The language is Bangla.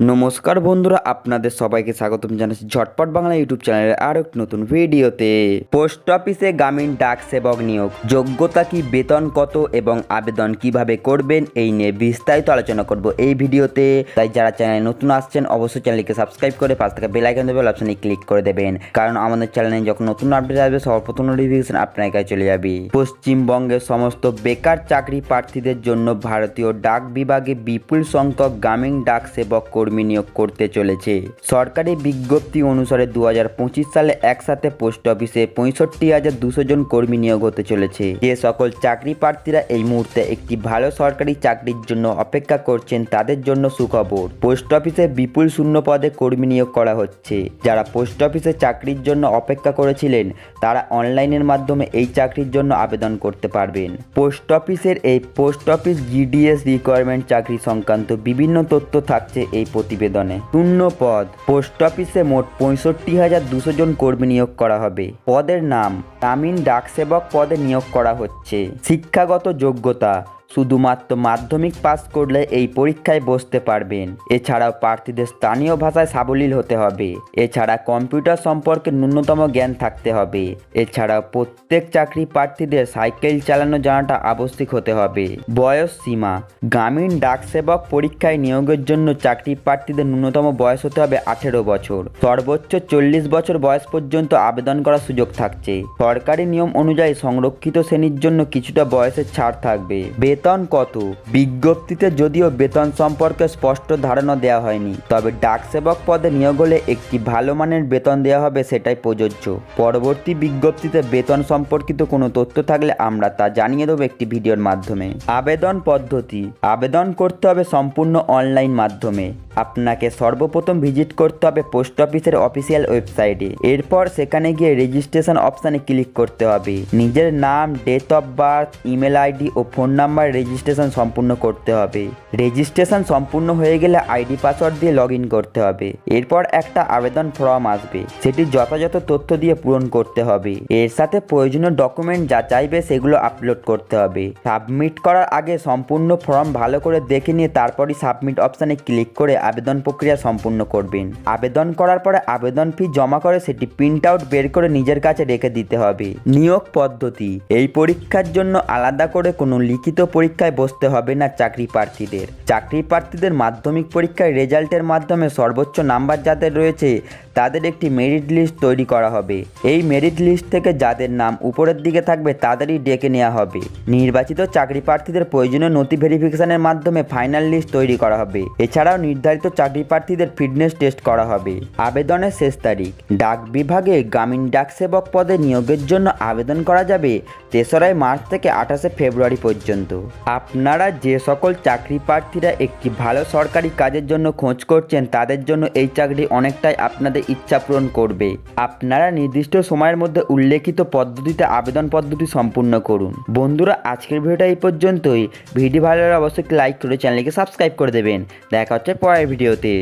নমস্কার বন্ধুরা, আপনাদের সবাইকে স্বাগতম জানাচ্ছি ঝটপট বাংলা ইউটিউব চ্যানেলের আর এক নতুন ভিডিওতে। পোস্ট অফিসে গ্রামীণ ডাক সেবক নিয়োগ, যোগ্যতা কি, বেতন কত এবং আবেদন কীভাবে করবেন এই নিয়ে বিস্তারিত আলোচনা করব এই ভিডিওতে। তাই যারা চ্যানেলে নতুন আসছেন, অবশ্যই চ্যানেলকে সাবস্ক্রাইব করে পাশ থেকে বেল আইকন দেবেন অপশনে ক্লিক করে দেবেন। কারণ আমাদের চ্যানেলে যখন নতুন আপডেট আসবে, সর্বপ্রথম নোটিফিকেশন আপনার কাছে চলে যাবে। পশ্চিমবঙ্গের সমস্ত বেকার চাকরি প্রার্থীদের জন্য ভারতীয় ডাক বিভাগে বিপুল সংখ্যক গ্রামীণ ডাক সেবক কর্মী নিয়োগ করতে চলেছে। সরকারি বিজ্ঞপ্তি অনুসারে দুহাজার পঁচিশ সালে একসাথে পোস্ট অফিসে পঁয়ষট্টি হাজার দুশো জন কর্মী নিয়োগ হতে চলেছে। যে সকল চাকরি প্রার্থীরা এই মুহূর্তে একটি ভালো সরকারি চাকরির জন্য অপেক্ষা করছেন তাদের জন্য সুখবর। পোস্ট অফিসে বিপুল শূন্য পদে কর্মী নিয়োগ করা হচ্ছে। যারা পোস্ট অফিসে চাকরির জন্য অপেক্ষা করেছিলেন, তারা অনলাইনের মাধ্যমে এই চাকরির জন্য আবেদন করতে পারবেন। পোস্ট অফিসের এই পোস্ট অফিস জিডিএস রিকোয়ারমেন্ট চাকরি সংক্রান্ত বিভিন্ন তথ্য থাকছে এই প্রতিবেদনে শূন্য পদ। পোস্ট অফিসে মোট পঁয়ষট্টি হাজার দুশো জন কর্মী নিয়োগ করা হবে। পদের নাম গ্রামীণ ডাকসেবক পদে নিয়োগ করা হচ্ছে। শিক্ষাগত যোগ্যতা শুধুমাত্র মাধ্যমিক পাস করলে এই পরীক্ষায় বসতে পারবেন। এছাড়াও প্রার্থীদের স্থানীয় ভাষায় সাবলীল হতে হবে। এছাড়া কম্পিউটার সম্পর্কে ন্যূনতম জ্ঞান থাকতে হবে। এছাড়াও প্রত্যেক চাকরি প্রার্থীদের সাইকেল চালানো জানাটা আবশ্যিক হতে হবে। বয়স সীমা। গ্রামীণ ডাকসেবক পরীক্ষায় নিয়োগের জন্য চাকরি প্রার্থীদের ন্যূনতম বয়স হতে হবে আঠেরো বছর। সর্বোচ্চ চল্লিশ বছর বয়স পর্যন্ত আবেদন করার সুযোগ থাকছে। সরকারি নিয়ম অনুযায়ী সংরক্ষিত শ্রেণির জন্য কিছুটা বয়সের ছাড় থাকবে। বেতন কত? বিজ্ঞপ্তিতে যদিও বেতন সম্পর্কে স্পষ্ট ধারণা দেওয়া হয়নি, তবে ডাকসেবক পদে নিয়োগ হলে একটি ভালো মানের বেতন দেওয়া হবে সেটাই প্রযোজ্য। পরবর্তী বিজ্ঞপ্তিতে বেতন সম্পর্কিত কোনো তথ্য থাকলে আমরা তা জানিয়ে দেবো একটি ভিডিওর মাধ্যমে। আবেদন পদ্ধতি। আবেদন করতে হবে সম্পূর্ণ অনলাইন মাধ্যমে। আপনাকে সর্বপ্রথম ভিজিট করতে হবে পোস্ট অফিসের অফিসিয়াল ওয়েবসাইটে। এরপর সেখানে গিয়ে রেজিস্ট্রেশন অপশানে ক্লিক করতে হবে। নিজের নাম date of birth email ID O phone number registration সম্পূর্ণ করতে হবে। রেজিস্ট্রেশন সম্পূর্ণ হয়ে গেলে আইডি পাসওয়ার্ড দিয়ে লগ করতে হবে। এরপর একটা আবেদন ফর্ম আসবে। সেটি যথাযথ তথ্য দিয়ে পূরণ করতে হবে। এর সাথে প্রয়োজনীয় ডকুমেন্ট যা চাইবে সেগুলো আপলোড করতে হবে। সাবমিট করার আগে সম্পূর্ণ ফর্ম ভালো করে দেখে নিয়ে তারপরই সাবমিট অপশানে ক্লিক করে আবেদন প্রক্রিয়া সম্পূর্ণ করবেন। আবেদন করার পরে আবেদন ফি জমা করে সেটি প্রিন্ট আউট বের করে নিজের কাছে রেখে দিতে হবে। নিয়োগ পদ্ধতি। এই পরীক্ষার জন্য আলাদা করে কোনো লিখিত পরীক্ষায় বসতে হবে না চাকরি প্রার্থীদের। চাকরি প্রার্থীদের মাধ্যমিক পরীক্ষায় রেজাল্টের মাধ্যমে সর্বোচ্চ নাম্বার যাদের রয়েছে, তাদের একটি মেরিট লিস্ট তৈরি করা হবে। এই মেরিট লিস্ট থেকে যাদের নাম উপরের দিকে থাকবে, তাদেরই ডেকে নেওয়া হবে। নির্বাচিত চাকরি প্রার্থীদের প্রয়োজনীয় নথি ভেরিফিকেশনের মাধ্যমে ফাইনাল লিস্ট তৈরি করা হবে। এছাড়াও নির্ধারিত চাকরি প্রার্থীদের ফিটনেস টেস্ট করা হবে। আবেদনের শেষ তারিখ। ডাক বিভাগে গ্রামীণ ডাক সেবক পদে নিয়োগের জন্য আবেদন করা যাবে তেসরাই মার্চ থেকে আঠাশে ফেব্রুয়ারি পর্যন্ত। আপনারা যে সকল চাকরি প্রার্থীরা একটি ভালো সরকারি কাজের জন্য খোঁজ করছেন, তাদের জন্য এই চাকরি অনেকটাই আপনাদের ইচ্ছা পূরণ করবে। আপনারা নির্দিষ্ট সময়ের মধ্যে উল্লেখিত পদ্ধতিতে আবেদন পদ্ধতি সম্পূর্ণ করুন। বন্ধুরা, আজকের ভিডিওটা এই পর্যন্তই। ভিডিও ভালো অবশ্যই লাইক করে চ্যানেলকে সাবস্ক্রাইব করে দেবেন। দেখা হচ্ছে পরের ভিডিওতে?